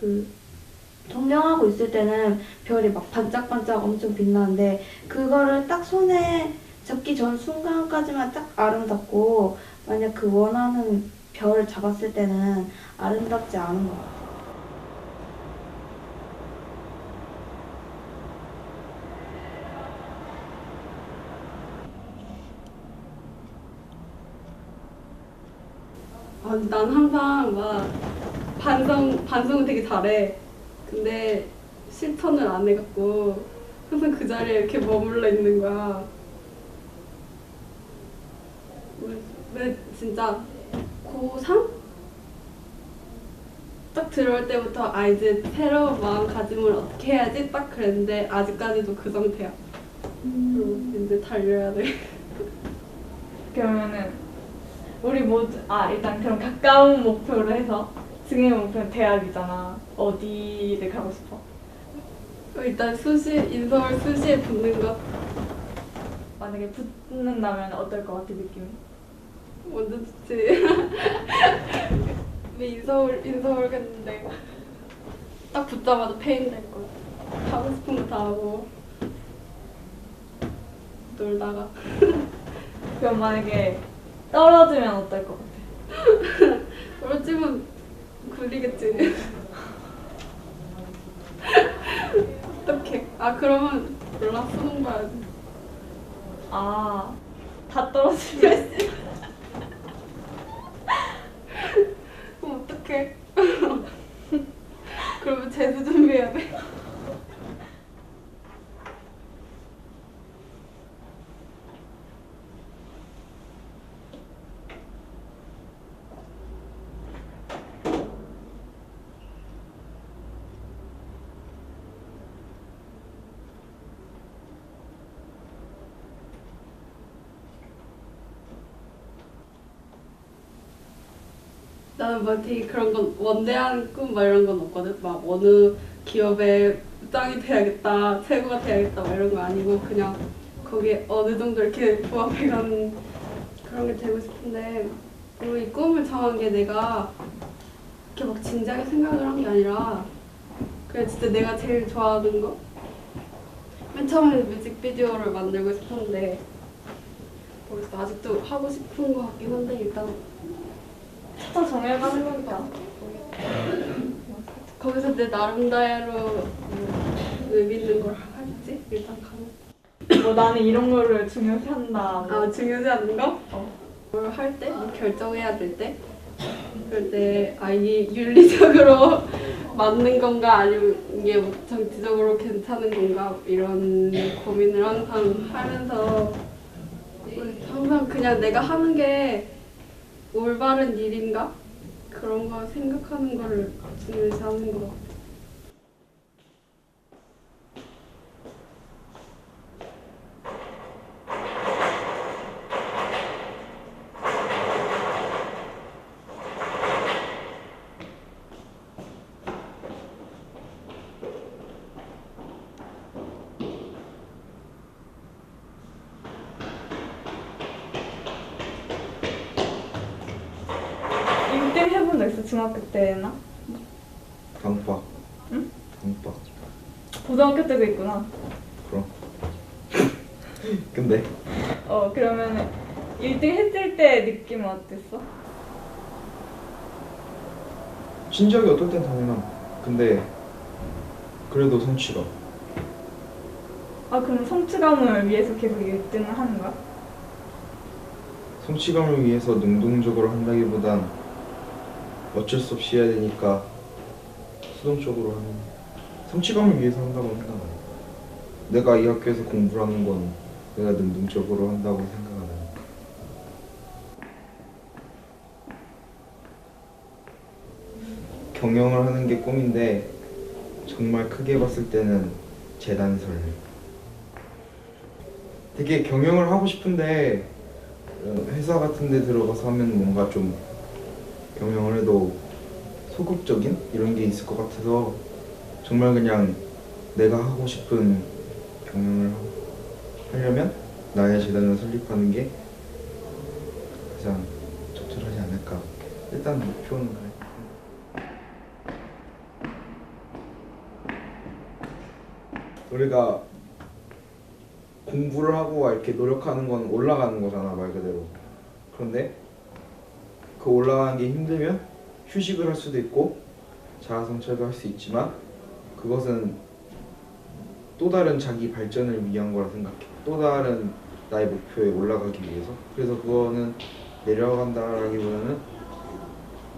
그 점령하고 있을 때는 별이 막 반짝반짝 엄청 빛나는데 그거를 딱 손에 잡기 전 순간까지만 딱 아름답고 만약 그 원하는 별을 잡았을 때는 아름답지 않은 것 같아요. 아, 난 항상 막 반성 반성을 되게 잘해. 근데 실천을 안 해갖고 항상 그 자리에 이렇게 머물러 있는 거야. 왜, 왜 진짜 고3? 딱 들어올 때부터 아 이제 새로운 마음가짐을 어떻게 해야지 딱 그랬는데 아직까지도 그 상태야. 그리고 이제 달려야 돼. 그러면은 우리 모두 아 일단 그럼 가까운 목표로 해서 지금의 목표는 대학이잖아. 어디를 가고 싶어? 일단 수시 인서울 수시에 붙는 것 만약에 붙는다면 어떨 것 같아 느낌이? 완전 좋지. 근데 인서울 인서울 갔는데 딱 붙자마자 페인 될 거. 하고 싶은 거 다 하고 놀다가 그럼 만약에 떨어지면 어떨 것 같아? 떨어지면 굴리겠지. 어떡해. 아 그러면 몰라 수능 봐야지. 아, 다 떨어지면 그럼 어떡해. 그러면 재수 준비해야 돼. 나는 막 되게 그런 건 원대한 꿈 막 이런 건 없거든. 막 어느 기업의 짱이 돼야겠다, 최고가 돼야겠다 막 이런 거 아니고 그냥 거기에 어느 정도 이렇게 부합해가는 그런 게 되고 싶은데 그리고 이 꿈을 정한 게 내가 이렇게 막 진지하게 생각을 한 게 아니라 그냥 진짜 내가 제일 좋아하는 거. 맨 처음에 뮤직비디오를 만들고 싶었는데 모르겠어 아직도 하고 싶은 거 같긴 한데 일단 찾아 정해가는 거니까. 거기서 내 나름대로 뭐 의미 있는 걸 할지 일단 가는. 뭐 나는 이런 거를 중요시 한다. 뭐. 아 중요하지 않는 거? 어. 뭘 할 때? 뭐 결정해야 될 때? 그럴 때, 아, 이게 윤리적으로 맞는 건가, 아니면 이게 뭐 정치적으로 괜찮은 건가, 이런 고민을 항상 하면서, 항상 그냥 내가 하는 게 올바른 일인가? 그런 거 생각하는 거를 중요시 하는 것 같아. 일등 해본 적 있어 중학교 때나? 단과. 응? 단과. 고등학교 때도 있구나. 그럼. 근데 어 그러면은 1등 했을 때 느낌은 어땠어? 진작에 어떨 땐 당연함. 근데 그래도 성취가. 아 그럼 성취감을 위해서 계속 1등을 하는 거야? 성취감을 위해서 능동적으로 한다기보단 어쩔 수 없이 해야 되니까 수동적으로 하는. 성취감을 위해서 한다고 생각해. 내가 이 학교에서 공부를 하는 건 내가 능동적으로 한다고 생각하는. 경영을 하는 게 꿈인데 정말 크게 봤을 때는 재단 설립. 되게 경영을 하고 싶은데 어, 회사 같은 데 들어가서 하면 뭔가 좀 경영을 해도 소극적인? 이런 게 있을 것 같아서 정말 그냥 내가 하고 싶은 경영을 하려면 나의 재단을 설립하는 게 가장 적절하지 않을까. 일단 목표는 그래. 우리가 공부를 하고 이렇게 노력하는 건 올라가는 거잖아 말 그대로. 그런데 그 올라가는 게 힘들면 휴식을 할 수도 있고 자아성찰도 할 수 있지만 그것은 또 다른 자기 발전을 위한 거라 생각해. 또 다른 나의 목표에 올라가기 위해서. 그래서 그거는 내려간다라기보다는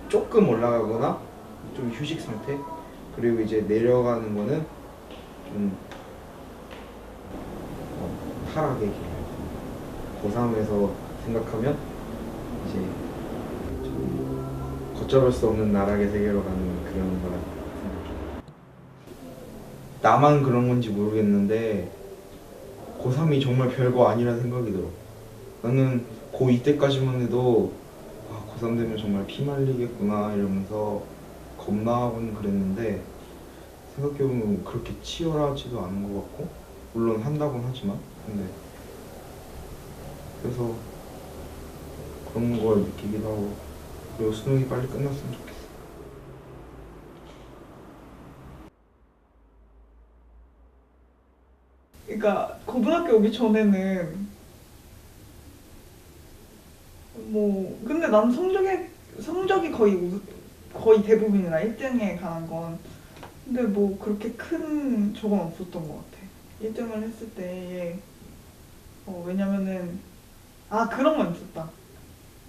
조금 올라가거나 좀 휴식 상태. 그리고 이제 내려가는 거는 좀 어, 길. 고3에서 생각하면 이제 좀 걷잡을 수 없는 나락의 세계로 가는 그런 거라. 나만 그런 건지 모르겠는데 고3이 정말 별거 아니라 생각이 들어. 나는 고2 때까지만 해도 아, 고3 되면 정말 피 말리겠구나 이러면서 겁나곤 그랬는데 생각해보면 그렇게 치열하지도 않은 것 같고 물론 한다곤 하지만 근데 그래서 그런 걸 느끼기도 하고 그리고 수능이 빨리 끝났으면 좋겠어. 그러니까 고등학교 오기 전에는 뭐 근데 난 성적에 성적이 거의 우, 거의 대부분이나 1등에 관한 건 근데 뭐 그렇게 큰 적은 없었던 것 같아. 1등을 했을 때에 어, 왜냐면은 아 그런 건 있었다.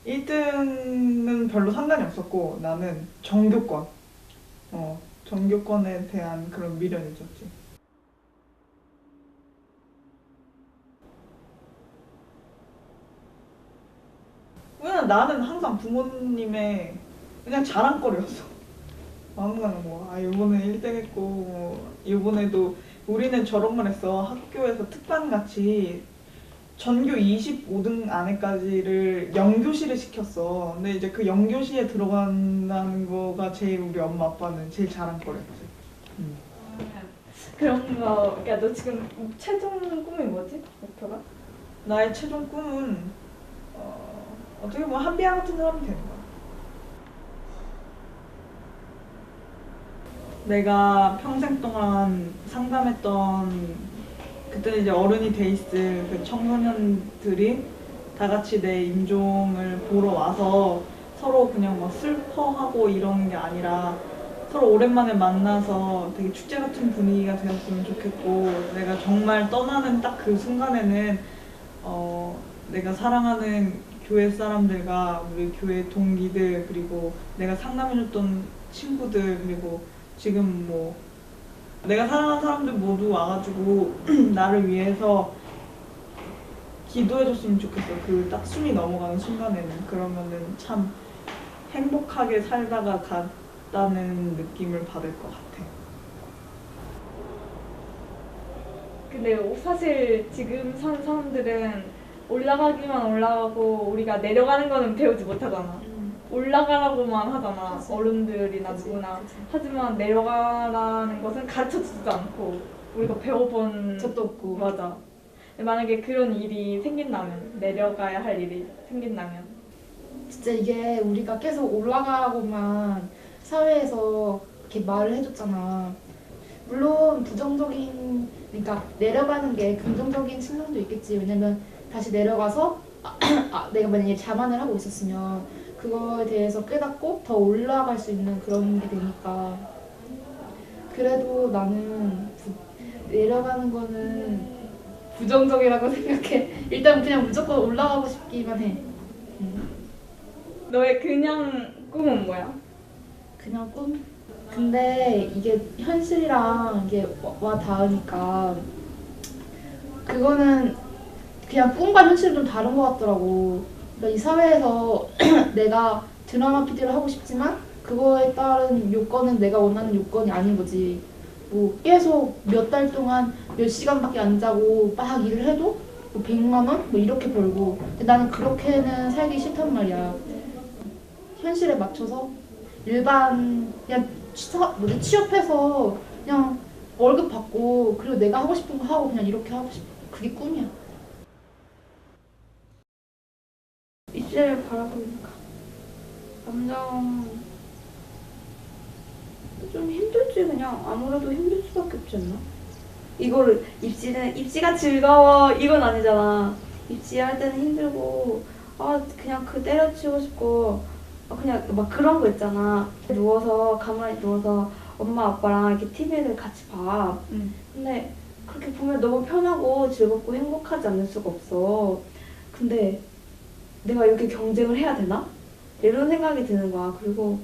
1등은 별로 상관이 없었고 나는 전교권 어 전교권에 대한 그런 미련이 있었지. 왜냐면 나는 항상 부모님의 그냥 자랑거리였어. 항상 뭐, 아, 요번에 1등 했고, 뭐, 요번에도 우리는 저런 걸 했어. 학교에서 특반같이 전교 25등 안에까지를 영교시를 시켰어. 근데 이제 그 영교시에 들어간다는 거가 제일 우리 엄마 아빠는 제일 자랑거리였지. 음. 그런 거, 야, 너 지금 최종 꿈이 뭐지? 목표가? 나의 최종 꿈은 어, 어떻게 보면 한비아 같은 사람이 되는 거야. 내가 평생 동안 상담했던 그때 이제 어른이 돼 있을 그 청소년들이 다 같이 내 임종을 보러 와서 서로 그냥 막 슬퍼하고 이런 게 아니라 서로 오랜만에 만나서 되게 축제 같은 분위기가 되었으면 좋겠고 내가 정말 떠나는 딱 그 순간에는 어, 내가 사랑하는 교회 사람들과 우리 교회 동기들 그리고 내가 상담해줬던 친구들 그리고 지금 뭐 내가 사랑하는 사람들 모두 와가지고 나를 위해서 기도해줬으면 좋겠어. 그 딱 숨이 넘어가는 순간에는 그러면은 참 행복하게 살다가 갔다는 느낌을 받을 것 같아. 근데 사실 지금 산 사람들은 올라가기만 올라가고 우리가 내려가는 거는 배우지 못하잖아. 올라가라고만 하잖아. 어른들이나 누구나. 하지만 내려가라는 것은 가르쳐 주지도 않고 우리가 배워본 적도 없고. 맞아. 만약에 그런 일이 생긴다면 내려가야 할 일이 생긴다면 진짜 이게 우리가 계속 올라가고만 사회에서 이렇게 말을 해줬잖아. 물론 부정적인, 그러니까 내려가는 게 긍정적인 측면도 있겠지. 왜냐면 다시 내려가서 아, 내가 만약에 자만을 하고 있었으면 그거에 대해서 깨닫고 더 올라갈 수 있는 그런 게 되니까. 그래도 나는 부- 내려가는 거는 부정적이라고 생각해. 일단 그냥 무조건 올라가고 싶기만 해. 음. 너의 그냥 꿈은 뭐야? 그냥 꿈? 근데 이게 현실이랑 이게 와- 와 닿으니까 그거는 그냥 꿈과 현실이 좀 다른 것 같더라고. 그러니까 이 사회에서 내가 드라마 PD를 하고 싶지만 그거에 따른 요건은 내가 원하는 요건이 아닌 거지. 뭐 계속 몇 달 동안 몇 시간밖에 안 자고 막 일을 해도 뭐 100만 원? 뭐 이렇게 벌고. 근데 나는 그렇게는 살기 싫단 말이야. 현실에 맞춰서 일반 그냥 뭐지 취업해서 그냥 월급 받고 그리고 내가 하고 싶은 거 하고 그냥 이렇게 하고 싶어 그게 꿈이야 이제를 바라보니까 감정 좀 힘들지 그냥 아무래도 힘들 수밖에 없지 않나 이거를 입시는 입시가 즐거워 이건 아니잖아. 입시 할 때는 힘들고 아 그냥 그 때려치우고 싶고 아, 그냥 막 그런 거 있잖아. 누워서 가만히 누워서 엄마 아빠랑 이렇게 TV를 같이 봐. 응. 근데 그렇게 보면 너무 편하고 즐겁고 행복하지 않을 수가 없어. 근데 내가 이렇게 경쟁을 해야 되나? 이런 생각이 드는 거야. 그리고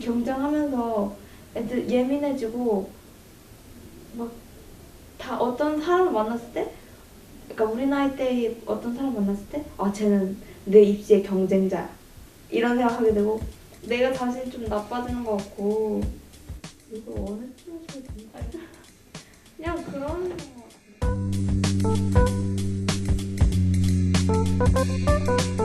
경쟁하면서 애들 예민해지고 막 다 어떤 사람을 만났을 때, 그러니까 우리 나이 때에 어떤 사람 만났을 때, 아 쟤는 내 입시의 경쟁자야. 이런 생각하게 되고 내가 자신이 좀 나빠지는 것 같고 이거 어느 쪽에서 된다? 그냥 그런 것